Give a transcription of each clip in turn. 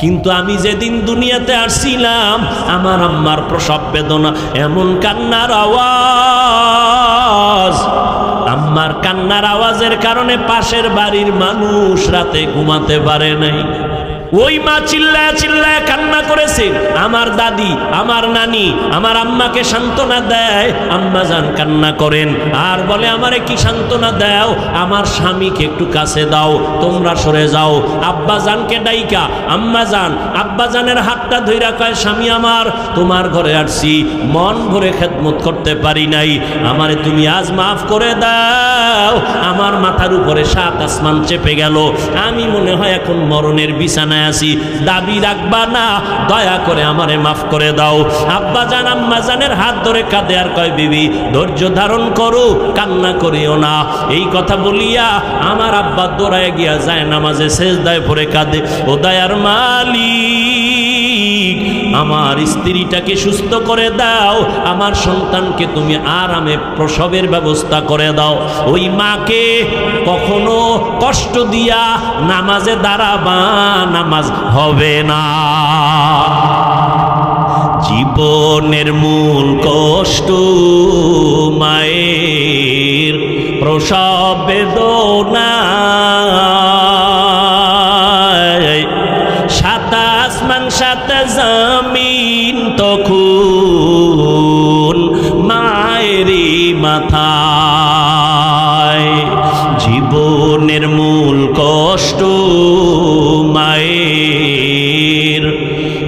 কিন্তু আমি যেদিন দুনিয়াতে আসছিলাম, আমার আম্মার প্রসব বেদনা, এমন কান্নার আওয়াজ। আম্মার কান্নার আওয়াজের কারণে পাশের বাড়ির মানুষ রাতে ঘুমাতে পারে নাই। ওই মা চিল্লায় চিল্লায় কান্না করেছে। আমার দাদি, আমার নানি, আমার আম্মাকে সান্ত্বনা দেয়। আম্মা যান কান্না করেন, আর বলে, আমারে কি সান্ত্বনা দাও? আমার স্বামীকে একটু কাছে দাও, তোমরা সরে যাও। আব্বা জানকে ডাইকা, আম্মা যান, আব্বা জানের হাতটা ধইরা কয়, স্বামী আমার, তোমার ঘরে আসছি, মন ভরে খেদমত করতে পারি নাই। আমারে তুমি আজ মাফ করে দাও। আমার মাথার উপরে সাত আসমান চেপে গেল। আমি মনে হয় এখন মরণের বিছানায় আছি দাবি রাখবা না, দয়া করে আমারে মাফ করে দাও। আব্বা জান, আম্মা জানের হাত ধরে কাঁদে আর কয়, বিবি, ধৈর্য ধারণ করো, কান্না করিও না। এই কথা বলিয়া আমার আব্বা দৌড়ায় গিয়া যায়, নামাজে শেষ দায় পরে কাঁদে। ও দয়ার মালিক আমার স্ত্রীটাকে সুস্থ করে দাও, আমার সন্তানকে তুমি আরামে প্রসবের ব্যবস্থা করে দাও। ওই মাকে কখনো কষ্ট দিয়া নামাজে দাঁড়াবা, নামাজ হবে না। জীবনের মূল কষ্ট মায়ের প্রসব বেদনা।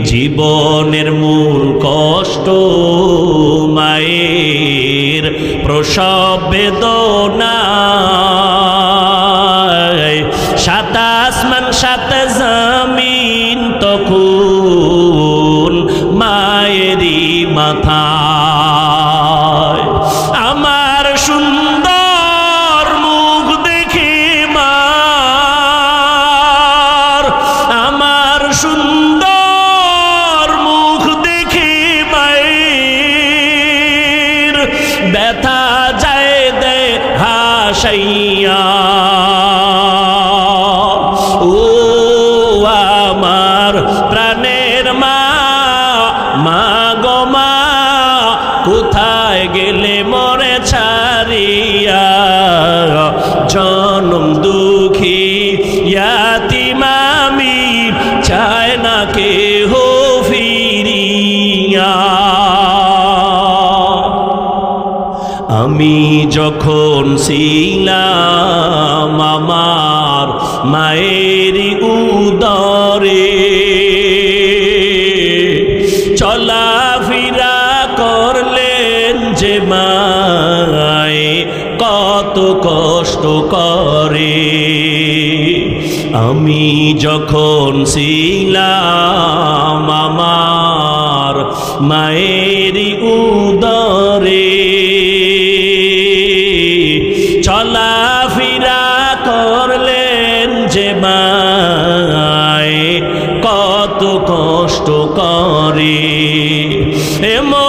জীবনের মূল কষ্ট মায়ের প্রসব বেদনা সাত আসমান সাত জনম দুঃখী ইয়াতি মামি চায় না কে হো আমি যখন ছিলাম আমার মায়ের উদরে আমি যখন ছিলাম আমার মায়ের উদরে চলাফেরা করলেন যে মায় কত কষ্ট করে। এমন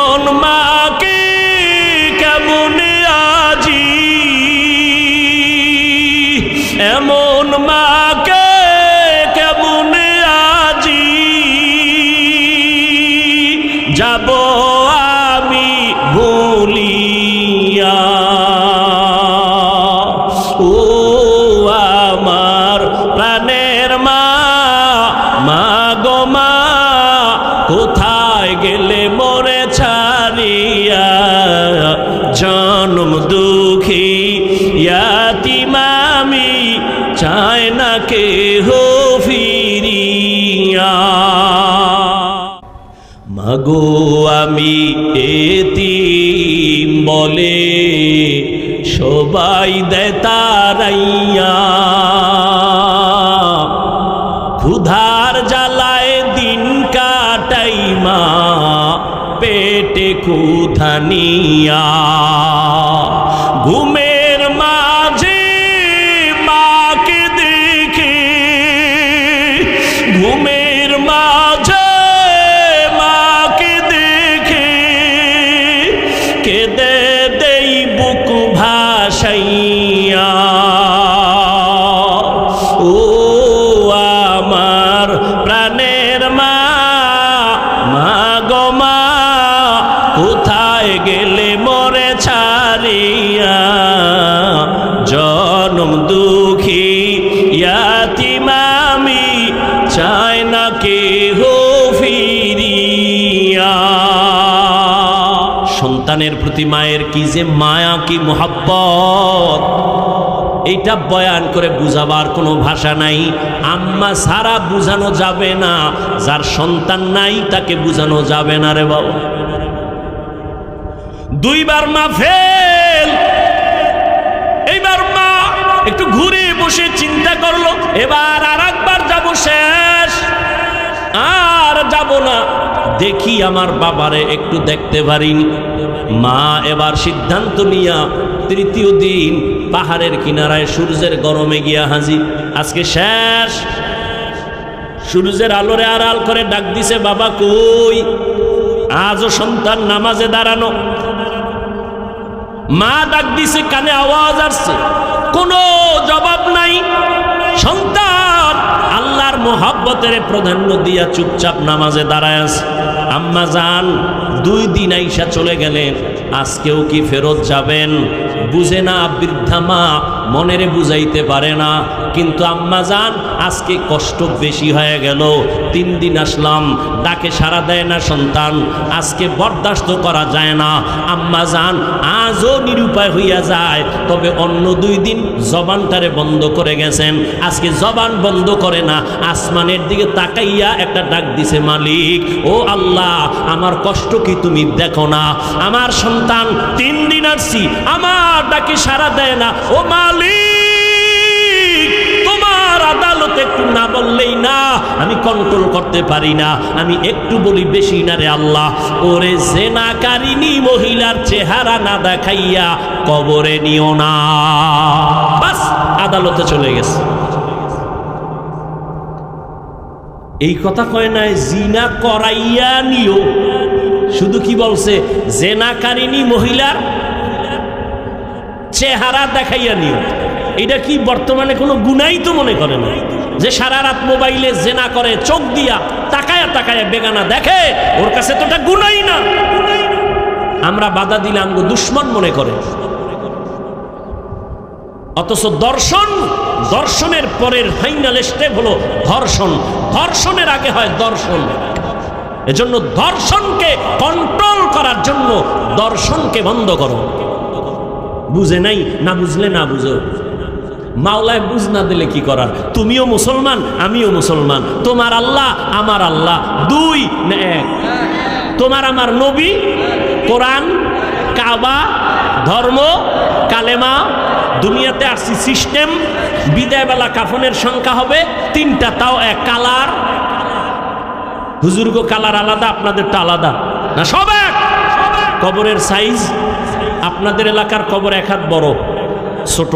আমি এতিম বলে সবাই দেতারাইয়া। ক্ষুধার জ্বালায় দিন কাটাই মা পেটে কুথানিয়া সন্তানের প্রতি মায়ের কি যে মায়া, কি মোহাব্বত, এইটা বয়ান করে বুঝাবার কোনো ভাষা নাই। আম্মা সারা বুঝানো যাবে না, যার সন্তান নাই তাকে বুঝানো যাবে না রে বাবা। দুইবার মা ফেল, এইবার মা একটু ঘুরে বসে চিন্তা করল, এবার আর একবার যাব শেষ, আর যাব না। দেখি আমার বাবারে একটু দেখতে পারিনি মা এবার সিদ্ধান্ত নিয়া তৃতীয় দিন পাহাড়ের কিনারায় সূর্যের গরমে গিয়া হাজির। আজকে শেষ। সূর্যের আলোরে আড়াল করে ডাক দিছে, বাবা কই? আজও সন্তান নামাজে দাঁড়ানো। মা ডাক দিছে, কানে আওয়াজ আসছে। কোনো জবাব নাই। সন্তান আল্লাহর মোহাব্বতের প্রাধান্য দিয়া চুপচাপ নামাজে দাঁড়ায় আছে। আম্মা যান দুই দিন আইসা চলে গেলেন। আজকেও কি ফেরত যাবেন? বুঝে না বৃদ্ধা মা মনেরে বুঝাইতে পারে না। কিন্তু আম্মা যান আজকে কষ্ট বেশি হয়ে গেল। তিন দিন আসলাম, ডাকে সাড়া দেয় না সন্তান। আজকে বরদাস্ত করা যায় না। আম্মা যান আজও নিরুপায় হইয়া যায়। তবে অন্য দুই দিন জবানটারে বন্ধ করে গেছেন। আজকে জবান বন্ধ করে না, আসমানের দিকে তাকাইয়া একটা ডাক দিছে, মালিক, ও আল্লাহ, আমার কষ্ট কি তুমি দেখো না? আমার সন্তান, তিন দিন আসছি, আমার ডাকে সাড়া দেয় না। ও মালিক আদালতে একটু না বললেই না, আমি কন্ট্রোল করতে পারি না। আমি একটু বলি বেশি না রে আল্লাহ। ওরে জেনাকারিনী মহিলার চেহারা না দেখাইয়া কবরে নিও না। বাস, আদালতে চলে গেছে। এই কথা কয় নাই, জিনা করাইয়া নিও। শুধু কি বলছে? জেনাকারিনী মহিলার চেহারা দেখাইয়া নিও। এটা কি বর্তমানে কোনো গুনাই তো মনে করে না? যে সারা রাত মোবাইলে জেনা করে, চোখ দিয়া, তাকায়া তাকায়া বেগানা দেখে, ওর কাছে তো এটা গুনাই না। আমরা বাধা দিলে আমগো দুশ্মন মনে করে। অথচ দর্শন, দর্শনের পরের ফাইনাল স্টেপ হলো ধর্ষণ। ধর্ষণের আগে হয় দর্শন। এজন্য দর্শনকে কন্ট্রোল করার জন্য দর্শনকে বন্ধ করো। বুঝে নাই? না বুঝলে না বুঝো। মাওলায় বুঝ না দিলে কি করার? তুমিও মুসলমান, আমিও মুসলমান। তোমার আল্লাহ, আমার আল্লাহ। দুই না এক। তোমার আমার নবী, কোরআন, কাবা, ধর্ম, কালেমা, দুনিয়াতে আসছি সিস্টেম, বিদায়বেলা কাফনের সংখ্যা হবে তিনটা, তাও এক। কালার। হুজুর্গ কালার আলাদা, আপনাদেরটা আলাদা। না, সব এক। কবরের সাইজ, আপনাদের এলাকার কবর এক হাত বড়, ছোট।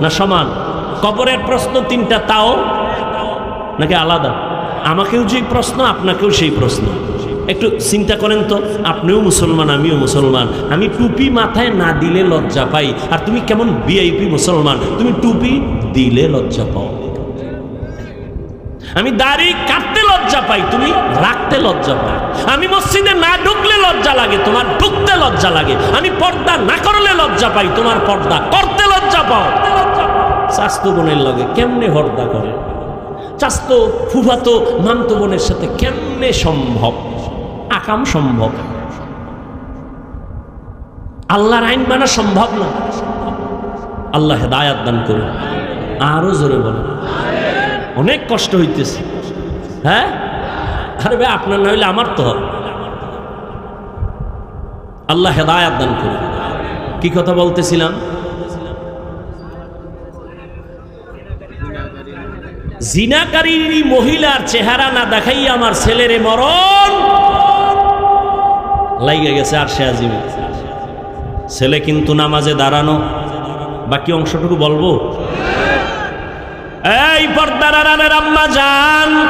না সমান? কবরের প্রশ্ন তিনটা, তাও? নাকি আলাদা? আমাকেও যে প্রশ্ন, আপনাকেও সেই প্রশ্ন। একটু চিন্তা করেন তো, আপনিও মুসলমান, আমিও মুসলমান। আমি টুপি মাথায় না দিলে লজ্জা পাই। আর তুমি কেমন ভিআইপি মুসলমান? তুমি টুপি দিলে লজ্জা পাও। আমি দাড়ি কাটতে লজ্জা পাই, তুমি রাখতে লজ্জা পাই আমি মসজিদে না ঢুকলে লজ্জা লাগে, তোমার ঢুকতে লজ্জা লাগে। আমি পর্দা না করলে লজ্জা পাই, তোমার পর্দা করতে লজ্জা পাও। স্বাস্থ্য বোনের লাগে কেমনে হর্দা করে? চাস্তো ফুফাতো মামতো বোনের সাথে কেমনে সম্ভব? আকাম সম্ভব? আল্লাহর আইন মানা সম্ভব না। আল্লাহ হেদায়াত দান করুন। আরও জোরে বলেন। অনেক কষ্ট হইতেছে। হ্যাঁ? আরে ভাই, আপনার না হইলে আমার তো। আল্লাহ হেদায়াত দান করুন। কি কথা বলতেছিলাম? জিনাকারী মহিলার চেহারা না দেখাই আমার ছেলের মরণ। লাইগে গেছে আর সে আজিমে। ছেলে কিন্তু নামাজে দাঁড়ানো। বাকি অংশটুকু বলব? এই পর্দার আড়ালের আম্মা যান।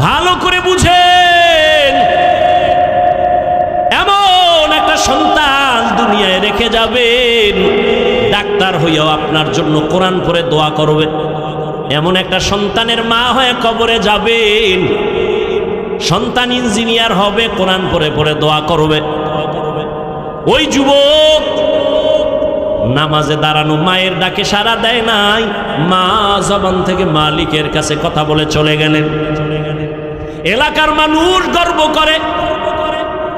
ভালো করে বুঝেন। এমন একটা সন্তান দুনিয়ায় রেখে যাবেন। ডাক্তার হইয়াও আপনার জন্য কোরআন পরে দোয়া করবে। এমন একটা সন্তানের মা হয়ে কবরে যাবেন। সন্তান ইঞ্জিনিয়ার হবে, কোরআন পরে পরে দোয়া করবে। ওই যুবক নামাজে দাঁড়ানো, মায়ের ডাকে সারা দেয় নাই। মা জবান থেকে মালিকের কাছে কথা বলে চলে গেলেন। এলাকার মানুষ গর্ব করে,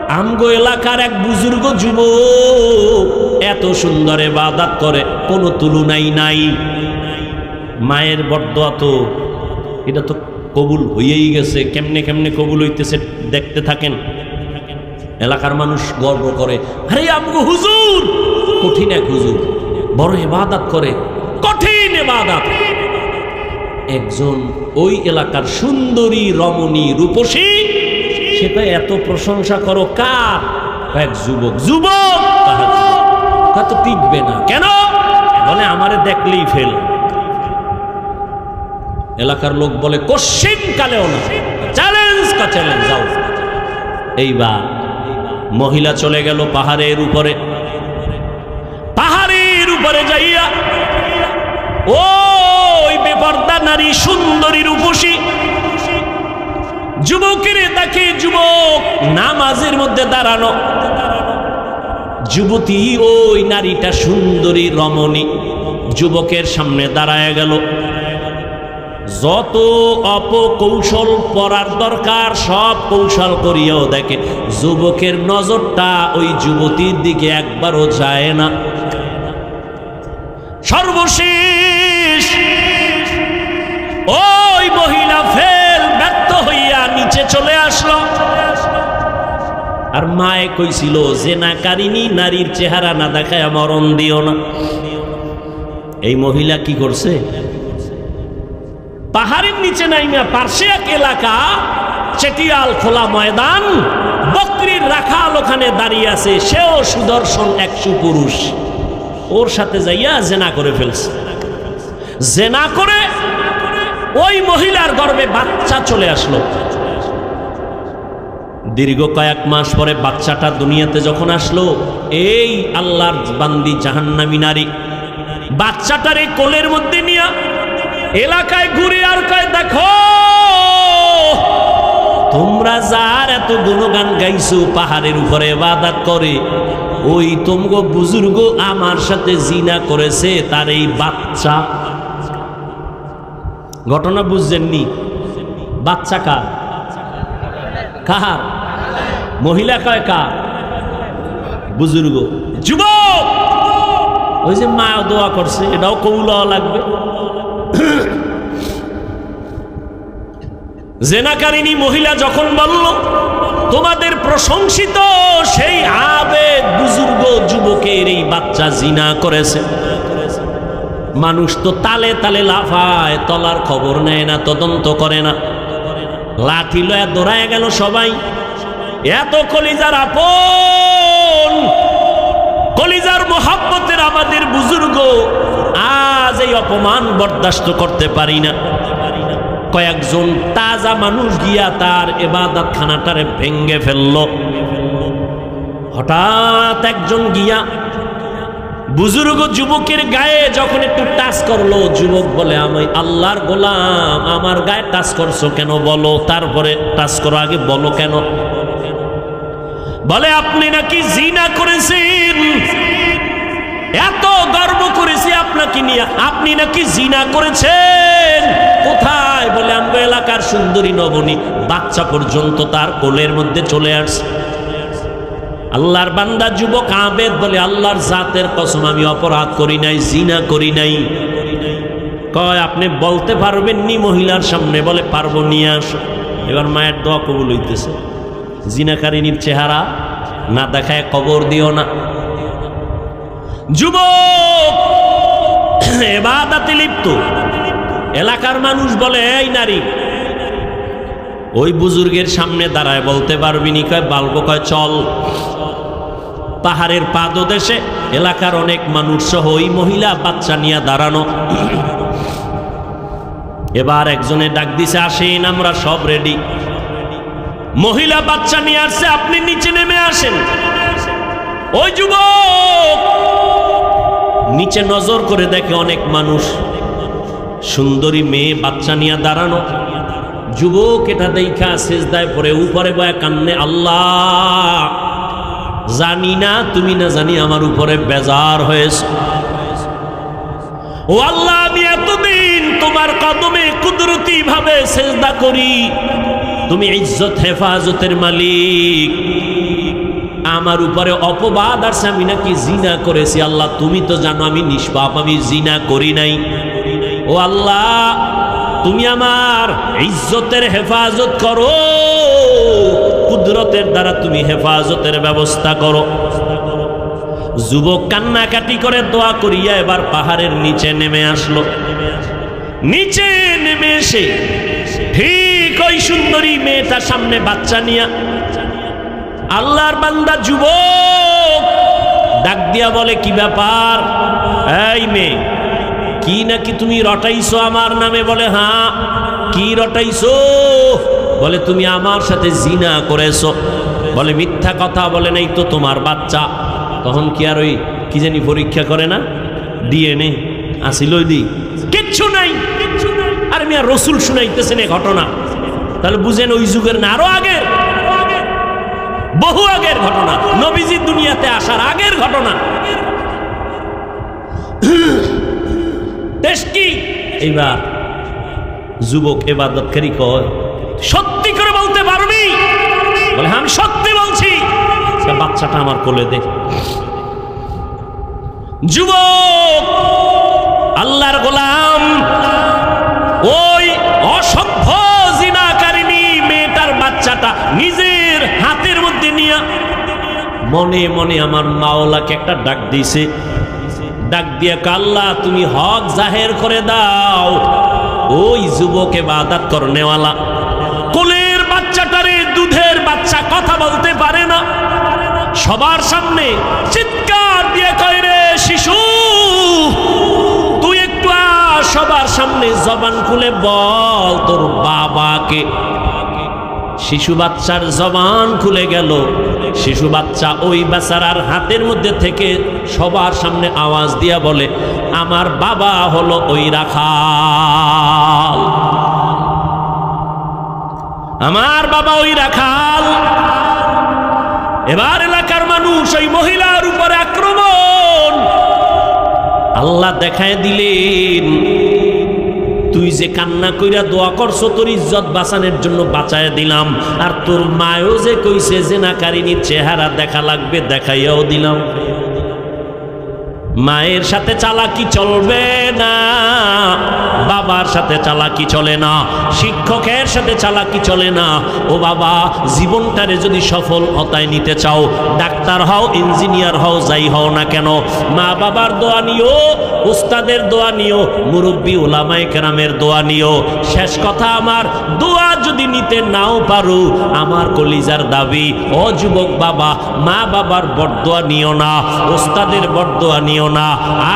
আমগো এলাকার এক বুজুর্গ যুবক এত সুন্দর বাদাত করে, কোনো তুলনাই নাই। মায়ের বরদোয়া তো, এটা তো কবুল হইয়েই গেছে। কেমনে কেমনে কবুল হইতেছে দেখতে থাকেন। এলাকার মানুষ গর্ব করে, আরে আমগো হুজুর, কঠিন এক হুজুর, বড় এবাদাত করে, কঠিন এবাদাত একজন ওই এলাকার সুন্দরী, রমণী, রূপসী সেটা এত প্রশংসা করো কার? এক যুবক। যুবক, তাহার যুবক। তা তো টিকবে না। কেন? বলে, আমারে দেখলেই ফেল। এলাকার লোক বলে, কোশ্চিন কালেও না। চ্যালেঞ্জ কা চ্যালেঞ্জ, যাও। এইবার মহিলা চলে গেল পাহাড়ের উপরে। পাহাড়ের উপরে যাইয়া, ওই বেপর্দা নারী সুন্দরী রূপসী। যুবকের তাকে যুবক নামাজের মধ্যে দাঁড়ানো। যুবতী, ওই নারীটা সুন্দরী, রমণী। যুবকের সামনে দাঁড়ায় গেল। যত অপকৌশল পড়ার দরকার, সব কৌশল করিয়াও দেখে। যুবকের নজরটা ওই যুবতীর দিকে একবারও যায় না। সর্বশেষ! ওই মহিলা ফেল ব্যর্থ হইয়া নিচে চলে আসলো আর মায়ে কইছিল যে না কারিনী নারীর চেহারা না দেখায় মরণ দিও না। এই মহিলা কি করছে? পাহাড়ের নিচে নাইমা পার্শ্বে এক এলাকা, চেটিয়াল খোলা ময়দান, বকরির রাখাল ওখানে দাঁড়িয়ে আছে, সেও সুদর্শন এক সুপুরুষ। ওর সাথে যাইয়া জেনা করে ফেলছে। জেনা করে ওই মহিলার গর্বে বাচ্চা চলে আসলো। দীর্ঘ কয়েক মাস পরে বাচ্চাটা দুনিয়াতে যখন আসলো, এই আল্লাহর বান্দি জাহান্নামী নারী। বাচ্চাটার এই কোলের মধ্যে নিয়ে এলাকায় ঘুরে আর কয়, দেখো, তোমরা যার এত গুণগান গাইছো, পাহাড়ের উপরে বাদাত করে, ওই তোমগো বুজুর্গ আমার সাথে জিনা করেছে, তার এই বাচ্চা। ঘটনা বুঝছেননি? বাচ্চা কার? কার? মহিলা কয় কার? বুজুর্গ। যুবক! ওই যে মা দোয়া করছে, এটাও কবুল লাগবে। জেনাকারিনী মহিলা যখন বলল, তোমাদের প্রশংসিত সেই আবেদ বুজুর্গ যুবকের এই বাচ্চা জিনা করেছে। মানুষ তো তালে তালে লাফায়, তলার খবর নেয় না, তদন্ত করে না। লাঠি লয়া দৌড়ায় গেল সবাই। এত কলিজার আপন, কলিজার মোহাব্বতের আমাদের বুজুর্গ, আজ এই অপমান বরদাস্ত করতে পারি না। কয়েকজন তাজা মানুষ গিয়া তার এবাদত খানাটারে ভেঙ্গে ফেলল। হঠাৎ একজন গিয়া বুজুর্গ যুবকের গায়ে যখন একটু টাচ করল, যুবক বলে, আমি আল্লাহর গোলাম, আমার গায়ে টাচ করছ কেন বলো? তারপরে টাচ করো আগে বলো কেন? বলে, আপনি নাকি জিনা করেছেন? এত গর্ব করেছি আপনাকে নিয়ে। আপনি নাকি জিনা করেছেন? কোথায়? বলে আমগো এলাকার সুন্দরী নবনী। বাচ্চা পর্যন্ত তার কোলের মধ্যে চলে আসছে। আল্লাহর বান্দা যুবক আবেদ বলে, আল্লাহর জাতের কসম, আমি অপরাধ করি নাই, জিনা করি নাই। কয়, আপনি বলতে পারবেন নি মহিলার সামনে? বলে, পারব, নিয়ে আস। এবার মায়ের দোয়া কবুল হইতেছে। জিনাকারিনীর চেহারা না দেখায় কবর দিও না। যুবক, এবাদাতে লিপ্ত। এলাকার মানুষ বলে, এই নারী। ওই বুজুর্গের সামনে দাঁড়ায়, বলতে পারবি নি, কয় বাল্ব কয়, চল। পাহাড়ের পাদদেশে এলাকার অনেক মানুষ সহ ওই মহিলা বাচ্চা নিয়ে দাঁড়ানো। এবার একজনে ডাক দিছে, আসেন, আমরা সব রেডি মহিলা বাচ্চা নিয়ে আসছে, আপনি নিচে নেমে আসেন। ওই যুবক! নিচে নজর করে দেখে অনেক মানুষ। সুন্দরী মেয়ে বাচ্চা নিয়ে দাঁড়ানো। যুবক এটা দেখা শেষদায় পরে উপরে বয়া কান্নে, আল্লাহ, জানি না, তুমি না জানি আমার উপরে বেজার হয়েছে। ও আল্লাহ, আমি এতদিন তোমার কদমে কুদরতি ভাবে সেজদা করি তুমি ইজ্জত, হেফাজতের মালিক। আমার উপরে অপবাদ আসছে, আমি নাকি জিনা করেছি। আল্লাহ, তুমি তো জানো আমি নিষ্পাপ, আমি জিনা করি নাই। ও আল্লাহ, তুমি আমার ইজ্জতের হেফাজত করো। কুদরতের দ্বারা তুমি হেফাজতের ব্যবস্থা করো। যুবক কান্নাকাটি করে দোয়া করিয়া এবার পাহাড়ের নিচে নেমে আসলো। নিচে নেমে এসে ঠিক ওই সুন্দরী মেয়েটার সামনে বাচ্চা নিয়া? আল্লাহর বান্দা যুবক, ডাক দিয়া বলে, কি ব্যাপার? এই মেয়ে, কি নাকি তুমি রটাইছো আমার নামে? বলে হ্যাঁ কি রটাইছো? বলে, তুমি আমার সাথে জিনা করেছ। বলে, মিথ্যা কথা বলে নাই তো তোমার বাচ্চা? তখন কি আর ওই কি জানি পরীক্ষা করে না? ডিএনএ আসিল দি কিচ্ছু নাই। আর আর রসুল শুনাইতেছেন এই ঘটনা। তাহলে বুঝেন ওই যুগের না, আরও আগের। বহু আগের ঘটনা। নবীজি দুনিয়াতে আসার আগের ঘটনা। কি? এইবার যুবক এবাদতকারী কয়, সত্যি করে বলতে পারবি? বলে, আমি সত্যি বলছি। তা বাচ্চাটা আমার কোলে দে। যুবক, আল্লাহর গোলাম মনে মনে আমার মাওলাকে একটা ডাক দিছে ডাক দিয়ে কাল্লা তুমি হক জাহের করে দাও। ওই যুবকে বাদাত করনেওয়ালা কোলের বাচ্চাটারে দুধের বাচ্চা কথা বলতে পারে না। সবার সামনে চিৎকার দিয়ে কয় রে, শিশু, তুই একটু সবার সামনে জবান খুলে বল তোর বাবাকে। শিশু বাচ্চার জবান খুলে গেল। শিশু বাচ্চা ওই বেচারার হাতের মধ্যে থেকে সবার সামনে আওয়াজ দিয়া বলে, আমার বাবা হলো ওই রাখাল। আমার বাবা ওই রাখাল। এবার এলাকার মানুষ ওই মহিলার উপরে আক্রমণ। আল্লাহ দেখায় দিলেন তুই যে কান্না কইরা দোয়া করছ, তোর ইজ্জত বাঁচানোর জন্য বাঁচায় দিলাম। আর তোর মায়ও যে কইছে যে না কারিনীর চেহারা দেখা লাগবে, দেখাইয়াও দিলাম। মায়ের সাথে চালাকি চলবে। না। বাবার সাথে চালাকি চলে না। শিক্ষকের সাথে চালাকি চলে না। ও বাবা, জীবনটারে যদি সফল হতায় নিতে চাও, ডাক্তার হও, ইঞ্জিনিয়ার হও, যাই হও না কেন, মা বাবার দোয়া নিও, উস্তাদের দোয়া নিও, মুরব্বী ওলামাই কেরামের দোয়া নিও। শেষ কথা আমার, দোয়া যদি নিতে নাও পারো, আমার কলিজার দাবি, ও যুবক বাবা, মা বাবার বরদোয়া নিও না ওস্তাদের বরদোয়া নিও না,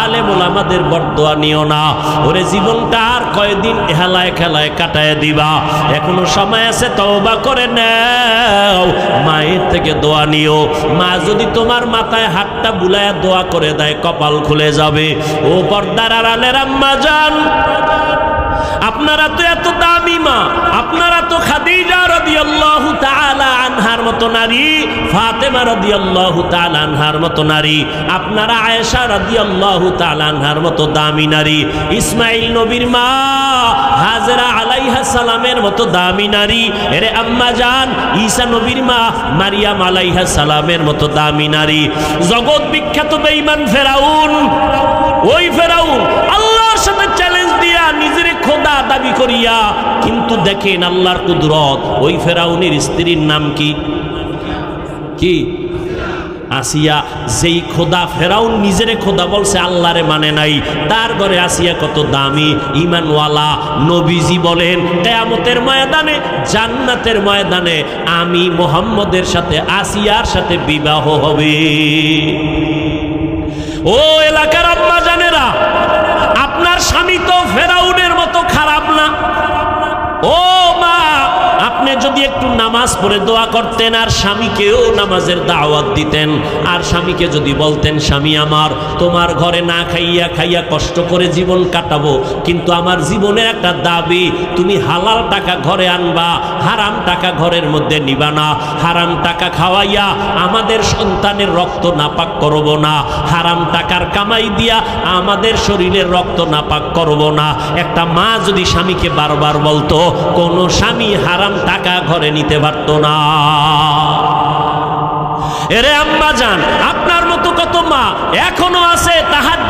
আলেম ওলামাদের বরদোয়া নিও না। ওরে জীবনটা আর কয়দিন হেলায় খেলায় কাটায় দিবা। এখনও সময় আছে, তওবা করে নাও। মায়ের থেকে দোয়া নিও। মা যদি তোমার মাথায় হাতটা বুলায় দোয়া করে দেয়, কপাল খুলে যাবে। ও পর্দার আড়ালের আম্মা যান আপনারা তো এত দামি মা, আপনারা তো খাদিজা রাদিয়াল্লাহু তাআলা আনহার মতো নারী, ফাতেমা রাদিয়াল্লাহু তাআলা আনহার মতো নারী, আপনারা আয়েশা রাদিয়াল্লাহু তাআলা আনহার মতো দামি নারী, ইসমাইল নবীর মা, হাজরা আলাইহা সালামের মতো দামি নারী, এরে আম্মা জান, ঈসা নবীর মা, মারিয়াম আলাইহা সালামের মতো দামি নারী, জগৎ বিখ্যাত বেঈমান ফেরাউন, ওই ফেরাউন দাবি করিয়া, কিন্তু দেখেন আল্লাহর কুদরত, ওই ফেরাউনের স্ত্রীর নাম কি? কি? আসিয়া, যেই খোদা ফেরাউন নিজেরে খোদা বলছে, আল্লাহরে মানে নাই। তার ঘরে আসিয়া কত দামি ইমানওয়ালা নবীজি বলেন, কেয়ামতের ময়দানে, জান্নাতের ময়দানে আমি মোহাম্মদের সাথে আসিয়ার সাথে বিবাহ হবে। ও এলাকার আম্মা জানেরা, আপনার স্বামী তো ফেরাউনের মতো খারাপ না। ও আপনি যদি একটু নামাজ পড়ে দোয়া করতেন, আর স্বামীকেও নামাজের দাওয়াত দিতেন, আর স্বামীকে যদি বলতেন, স্বামী আমার, তোমার ঘরে না খাইয়া খাইয়া কষ্ট করে জীবন কাটাবো, কিন্তু আমার জীবনের একটা দাবি, তুমি হালাল টাকা ঘরে আনবা, হারাম টাকা ঘরের মধ্যে নিবা না, হারাম টাকা খাওয়াইয়া আমাদের সন্তানের রক্ত নাপাক করব না, হারাম টাকার কামাই দিয়া আমাদের শরীরের রক্ত নাপাক করব না। একটা মা যদি স্বামীকে বারবার বলতো, কোনো স্বামী হারাম টাকা ঘরে নিতে পারত না। এরে আম্মা যান আপনার মতো কত মা এখনও আছে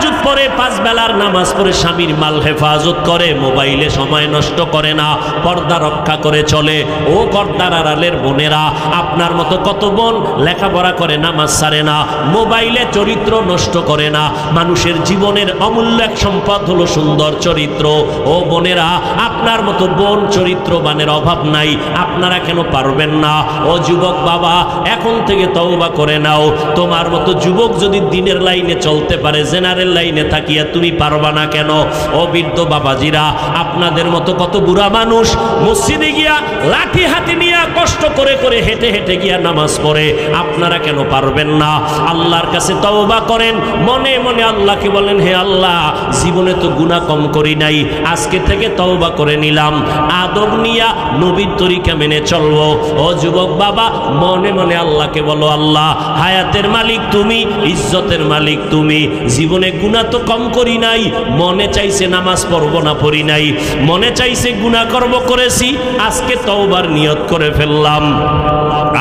তাহাজ্জুদ পরে পাঁচ বেলার নামাজ পড়ে স্বামীর মাল হেফাজত করে, মোবাইলে সময় নষ্ট করে না, পর্দা রক্ষা করে চলে। ও পর্দার আড়ালের বোনেরা, আপনার মতো কত বোন লেখাপড়া করে নামাজ সারে না, মোবাইলে চরিত্র নষ্ট করে না, মানুষের জীবনের অমূল্য এক সম্পদ হলো সুন্দর চরিত্র। ও বোনেরা, আপনার মতো বোন চরিত্রবানের অভাব নাই, আপনারা কেন পারবেন না? ও যুবক বাবা, এখন থেকে তওবা করে নাও। তোমার মতো যুবক যদি দিনের লাইনে চলতে পারে, জেনারেল লাইনে থাকিয়া তুমি পারবা না কেন? ও বৃদ্ধ বাবাজিরা, আপনাদের মতো কত বুড়া মানুষ মসজিদে গিয়া লাঠি হাতে নিয়ে কষ্ট করে করে হেঁটে হেঁটে গিয়া নামাজ পড়ে, আপনারা কেন পারবেন না? আল্লাহর কাছে তওবা করেন, মনে মনে আল্লাহকে বলেন, হে আল্লাহ, জীবনে তো গুনাহ কম করি নাই, আজকে থেকে তওবা করে নিলাম, আদব নিয়া নবীর তরিকা মেনে চলবো। ও যুবক বাবা, মনে মনে আল্লাহকে বলো, আল্লাহ, হায়াতের মালিক তুমি, ইজ্জতের মালিক তুমি, জীবনে গুনাহ তো কম করি নাই, মনে চাইছে নামাজ পড়ব না পড়ি নাই। মনে চাইছে গুনাহ কর্ম করেছি, আজকে তওবার নিয়ত করে ফেললাম।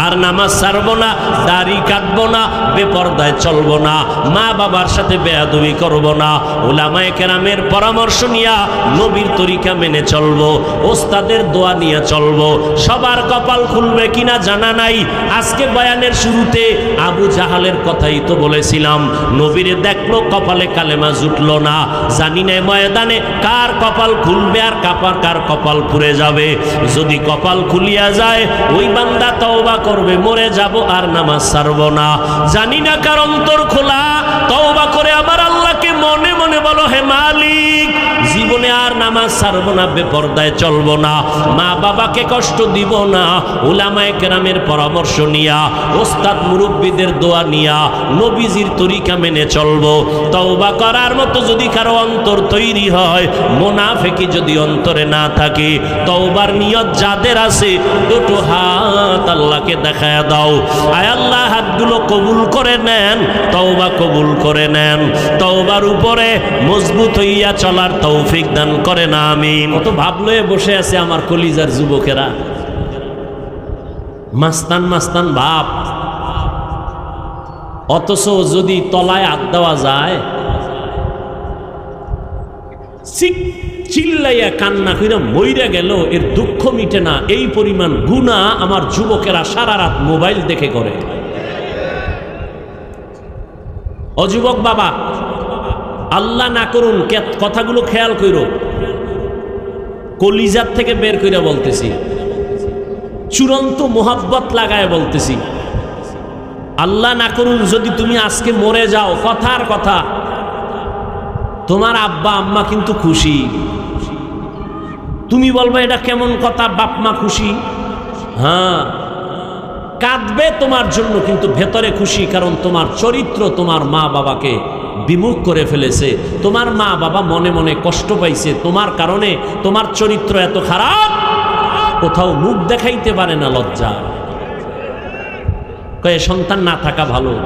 আর নামাজ ছাড়বো না, দাড়ি কাটবো না, বেপর্দায় চলবো না মা বাবার সাথে বেয়াদবি করব না। ওলামায়ে কেরামের পরামর্শ নিয়া নবীর তরিকা মেনে চলবো, ওস্তাদের দোয়া নিয়ে চলবো। সবার কপাল খুলবে কিনা জানা নাই। আজকে বয়ানের শুরুতে আবু জাহালের কথাই তো বলেছিলাম, নবীরে দেখল, কপালে কালেমা জুটলো না। জানি না ময়দানে কার কপাল খুলবে আর কাপার কার কপাল পুড়ে যাবে। যদি কপাল খুলিয়া যায়, ওই বান্দা তওবা করবে, মরে যাব আর নামাজ ছাড়ব না। জানি না কার অন্তর খোলা, তওবা করে আমার আল্লাহকে মনে মনে বলো, হে মালিক জীবনে আর নামাজ ছাড়বো না, বেপর্দায় চলবো না। মা বাবাকে কষ্ট দিব না, উলামায়ে কেরামের পরামর্শ নিয়া, ওস্তাদ মুরব্বীদের দোয়া নিয়া, নবীজির তরিকা মেনে চলবো। তওবা করার মতো যদি কারও অন্তর তৈরি হয়, মোনাফেকি যদি অন্তরে না থাকে, তওবার নিয়ত যাদের আছে, দুটো হাত আল্লাহকে দেখায় দাও। আয় আল্লাহ, হাতগুলো কবুল করে নেন, তওবা কবুল করে নেন। তওবার উপরে মজবুত হইয়া চলার তৌফিক দান করে না আমি। কত ভাব বসে আছে আমার কলিজার যুবকেরা। মাস্তান মাস্তান ভাব। অথচ যদি তলায় হাত দেওয়া যায় চিল্লাইয়া কান্না কইরা মইরা গেল, এর দুঃখ মিটে না। এই পরিমাণ গুণা আমার যুবকেরা সারা রাত মোবাইল দেখে করে। অযুবক বাবা আল্লাহ না করুন কথাগুলো খেয়াল কইরো। কলিজার থেকে বের কইরা বলতেছি। চূড়ান্ত মোহাব্বত লাগায় বলতেছি। আল্লাহ না করুন, যদি তুমি আজকে মরে যাও, কথার কথা। তোমার আব্বা, আম্মা কিন্তু খুশি। তুমি বলবে, এটা কেমন কথা, বাপ মা খুশি? হ্যাঁ। কাঁদবে তোমার জন্য, কিন্তু ভেতরে খুশি, কারণ তোমার চরিত্র তোমার মা বাবাকে বিমুখ করে ফেলেছে। তোমার মা বাবা মনে মনে কষ্ট পাইছে। তোমার কারণে তোমার চরিত্র এত খারাপ, কোথাও মুখ দেখাইতে পারে না লজ্জা। কয়ে, সন্তান না থাকা ভালো।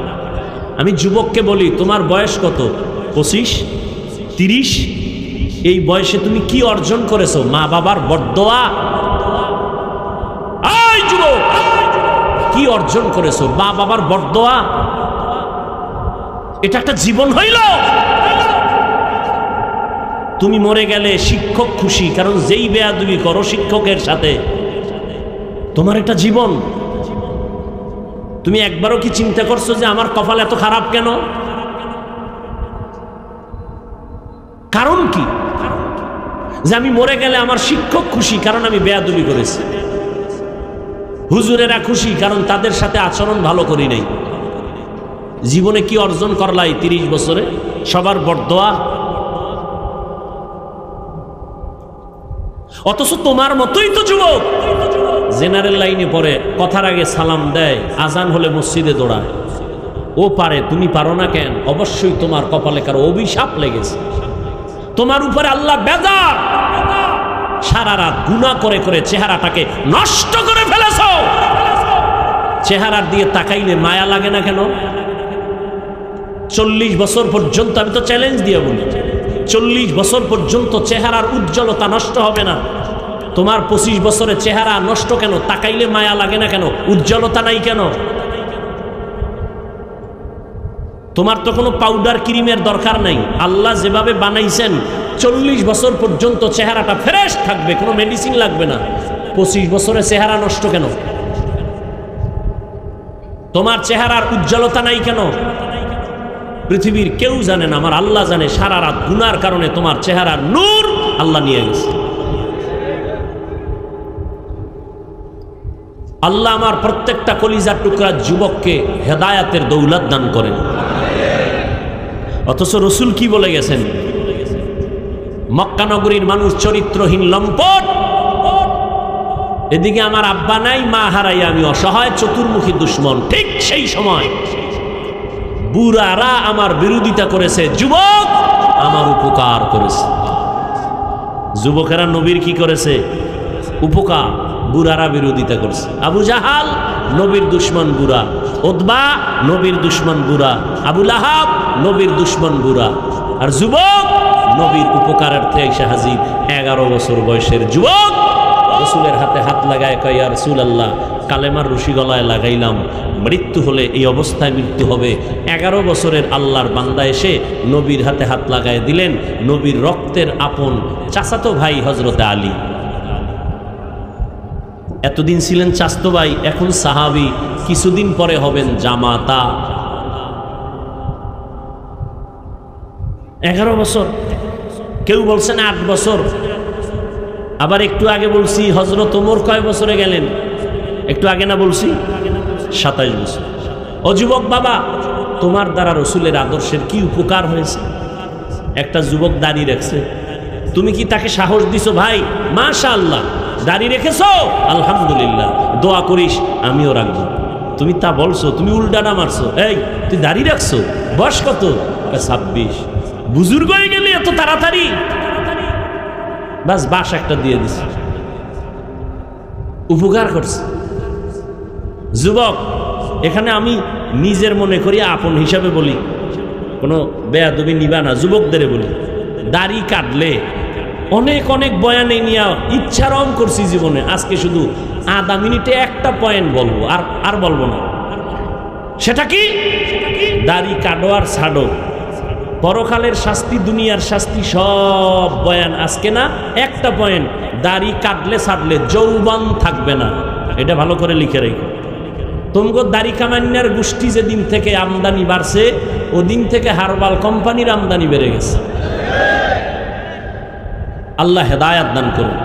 আমি যুবককে বলি, তোমার বয়স কত? পঁচিশ? তিরিশ? এই বয়সে তুমি কি অর্জন করেছ? মা বাবার বরদোয়া? কি অর্জন করেছ? মা বাবার বরদোয়া? এটা একটা জীবন হইল। তুমি মরে গেলে শিক্ষক খুশি, কারণ যেই বেয়াদুবি করো শিক্ষকের সাথে, তোমার একটা জীবন। তুমি একবারও কি চিন্তা করছ যে আমার কপাল এত খারাপ কেন? কারণ কি? যে আমি মরে গেলে আমার শিক্ষক খুশি, কারণ আমি বেয়াদুবি করেছি। হুজুরেরা খুশি, কারণ তাদের সাথে আচরণ ভালো করি নাই। জীবনে কি অর্জন করলাই তিরিশ বছরে? সবার বরদোয়া অথচ তোমার মতোই তো যুবক। জেনারেল লাইনে পড়ে, কথার আগে সালাম দেয়, আজান হলে মসজিদে দৌড়ায়। ও পারে, তুমি পারো না কেন? অবশ্যই তোমার কপালে কারও অভিশাপ লেগেছে। তোমার উপরে আল্লাহ বেজার। সারা রাত গুণা করে করে চেহারাটাকে নষ্ট করে ফেলেছ। চেহারার দিয়ে তাকাইলে মায়া লাগে না কেন? চল্লিশ বছর পর্যন্ত, আমি তো চ্যালেঞ্জ দিয়ে বলি, চল্লিশ বছর পর্যন্ত চেহারার উজ্জ্বলতা নষ্ট হবে না। তোমার পঁচিশ বছরের চেহারা নষ্ট কেন? তাকাইলে মায়া লাগে না কেন? উজ্জ্বলতা নাই কেন? তোমার তো কোনো পাউডার ক্রিমের দরকার নাই। আল্লাহ যেভাবে বানাইছেন, চল্লিশ বছর পর্যন্ত চেহারাটা ফ্রেশ থাকবে, কোনো মেডিসিন লাগবে না। পঁচিশ বছরের চেহারা নষ্ট কেন? তোমার চেহারার উজ্জ্বলতা নাই কেন? পৃথিবীর কেউ জানে না, আমার আল্লাহ জানে, সারা রাত গুনার কারণে তোমার চেহারার নূর আল্লাহ নিয়ে গেছে। আল্লাহ আমার প্রত্যেকটা কলিজার টুকরা যুবককে হেদায়াতের দৌলত দান করেন। অথচ রসুল কি বলে গেছেন? মক্কানগরীর মানুষ চরিত্রহীন লম্পট। এদিকে আমার আব্বা নাই, মা হারাই আমি অসহায়, চতুর্মুখী দুশ্মন, ঠিক সেই সময় বুড়ারা আমার বিরোধিতা করেছে, যুবক আমার উপকার করেছে। যুবকেরা নবীর কি করেছে? উপকার, বুড়ারা বিরোধিতা করছে। আবু জাহাল, নবীর দুশ্মন বুড়া। ওদবা নবীর দুশ্মন বুড়া। আবু লাহাব, নবীর দুশ্মন বুড়া। আর যুবক, নবীর উপকারার্থে এসে হাজির। এগারো বছর বয়সের যুবক, রসুলের হাতে হাত লাগায় কয়া রসুল আল্লাহ কালেমার রশি গলায় লাগাইলাম। মৃত্যু হলে এই অবস্থায় মৃত্যু হবে। এগারো বছরের আল্লাহর বান্দা এসে নবীর হাতে হাত লাগায় দিলেন। নবীর রক্তের আপন চাচাতো ভাই হজরতে আলী। এতদিন ছিলেন চাস্তো ভাই, এখন সাহাবি। কিছুদিন পরে হবেন জামাতা। এগারো বছর। কেউ বলছেন আট বছর। আবার একটু আগে বলছি হজরত ওমর কয় বছরে গেলেন? একটু আগে না বলছি? সাতাইশ বছর। ও যুবক বাবা, তোমার দ্বারা রসুলের আদর্শের কি উপকার হয়েছে? একটা যুবক দাঁড়িয়ে রাখছে। তুমি কি তাকে সাহস দিছো? ভাই মাশা আল্লাহ দাঁড়িয়ে রেখেছো? আলহামদুলিল্লাহ। দোয়া করিস, আমিও রাখব। তুমি তা বলছো, তুমি উল্টাটা মারছো। এই, তুই দাঁড়িয়ে রাখছো? বয়স কত? ছাব্বিশ। বুজুর্গ হয়ে গেলে এত তাড়াতাড়ি? বাস বাস একটা দিয়ে দিছে। উপকার করছে। যুবক, এখানে আমি নিজের মনে করি, আপন হিসাবে বলি। কোনো বেয়া বেয়াদবি নিবা না, যুবকদের বলি। দাড়ি কাটলে অনেক অনেক বয়ানে নিয়ে ইচ্ছারম করছি জীবনে। আজকে শুধু আধা মিনিটে একটা পয়েন্ট বলব, আর আর বলব না। সেটা কি? দাড়ি কাটো আর ছাড়ো। পরকালের শাস্তি, দুনিয়ার শাস্তি, সব বয়ান আজকে না? একটা পয়েন্ট, দাড়ি কাটলে ছাড়লে যৌবন থাকবে না। এটা ভালো করে লিখে রেখো। তোমগো দাড়ি কামান্যার গোষ্ঠী যেদিন থেকে আমদানি বাড়ছে, ওদিন থেকে হারবাল কোম্পানির আমদানি বেড়ে গেছে। আল্লাহ হেদায়াত দান করুন।